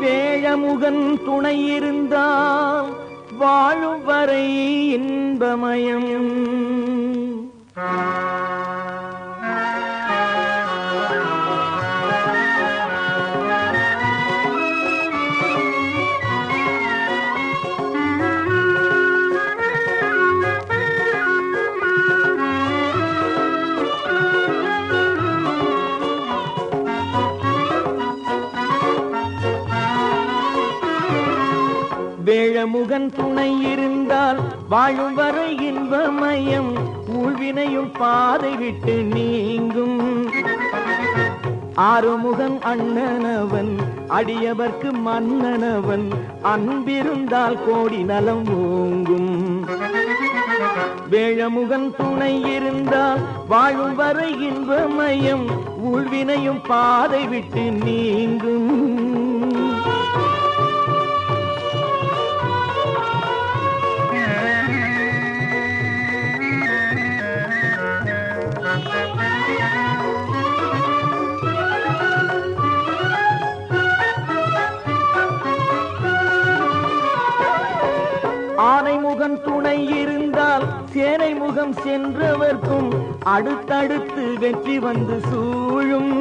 வேழமுகன் துணை இருந்தால் வாழும் வரை இன்பமயம். முகன் துணை இருந்தால் வாழும் வரை இன்பமயம் ஊழ்வினையும் பாதை விட்டு நீங்கும். ஆறுமுகன் அண்ணனவன் அடியவர்க்கு மன்னனவன் அன்பிருந்தால் கோடி நலம் ஓங்கும். வேழமுகன் துணை இருந்தால் வாழும் வரை இன்பமயம் ஊழ்வினையும் பாதை விட்டு நீங்கும். சேனை சென்றவர்க்கும் அடுத்தடுத்து வெற்றி வந்து சூழும்.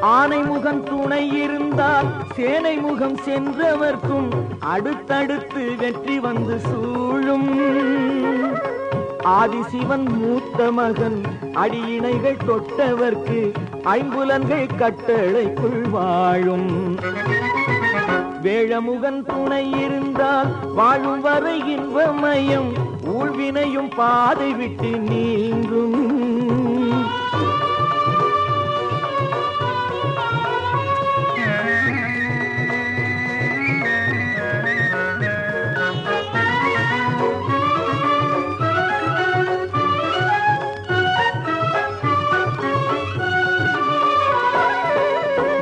ஆனை முகம் துணை இருந்தால் சேனை முகம் சென்றவர்க்கும் அடுத்தடுத்து வெற்றி வந்து சூழும். ஆதிசிவன் மூத்த மகன் அடியினைகள் தொட்டவர்க்கு ஐம்புலன்கள் கட்டளைக்குள் வாழும். வேழமுகன் துணை இருந்தால் வாழும் வரை இன்பமயம் ஊழ்வினையும் பாதை விட்டு நீங்கும்.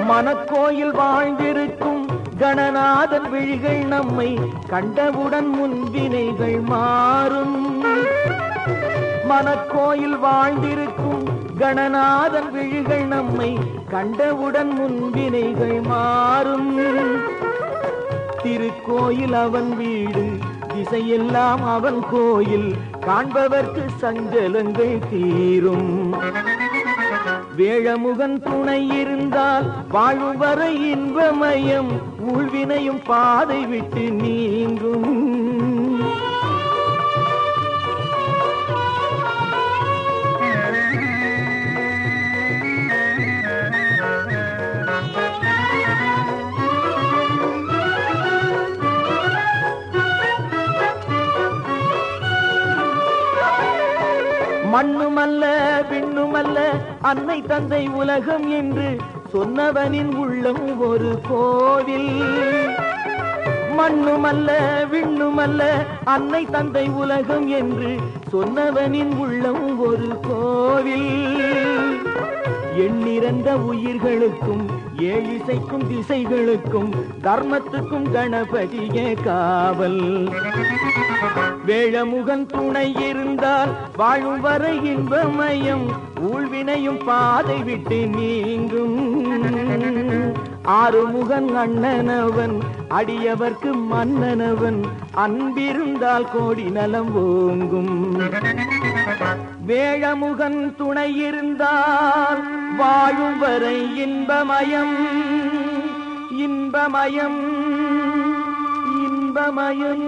மனக்கோயில் வாழ்ந்திருக்கும் கணநாதன் விழிகள் நம்மை கண்டவுடன் முன்வினைகள் மாறும். மனக்கோயில் வாழ்ந்திருக்கும் கணநாதன் விழிகள் நம்மை கண்டவுடன் முன்வினைகள் மாறும். திருக்கோயில் அவன் வீடு திசையெல்லாம் அவன் கோயில் காண்பவர்க்கு சஞ்சலங்கள் தீரும். வேழமுகன் துணை இருந்தால் வாழ்வரை இன்பமயம் ஊழ்வினையும் பாதை விட்டு நீங்கும். மண்ணுமல்ல விண்ணுமல்ல அன்னை தந்தை உலகம் என்று சொன்னவனின் உள்ளம் ஒரு கோவில். மண்ணுமல்ல விண்ணுமல்ல அன்னை தந்தை உலகம் என்று சொன்னவனின் உள்ளம் ஒரு கோவில். எண்ணிறந்த உயிர்களுக்கும் ஏழிசைக்கும் திசைகளுக்கும் தர்மத்துக்கும் கணபதியே காவல். வேழமுகன் துணை இருந்தால் வாழும் வரை இன்பமயம் ஊழ்வினையும் பாதை விட்டு நீங்கும். ஆறுமுகன் அண்ணனவன் அடியவர்க்கு மன்னனவன் அன்பிருந்தால் கோடி நலம் ஓங்கும். வேழமுகன் துணை இருந்தால் வாழும் வரை இன்பமயம் இன்பமயம் இன்பமயம்.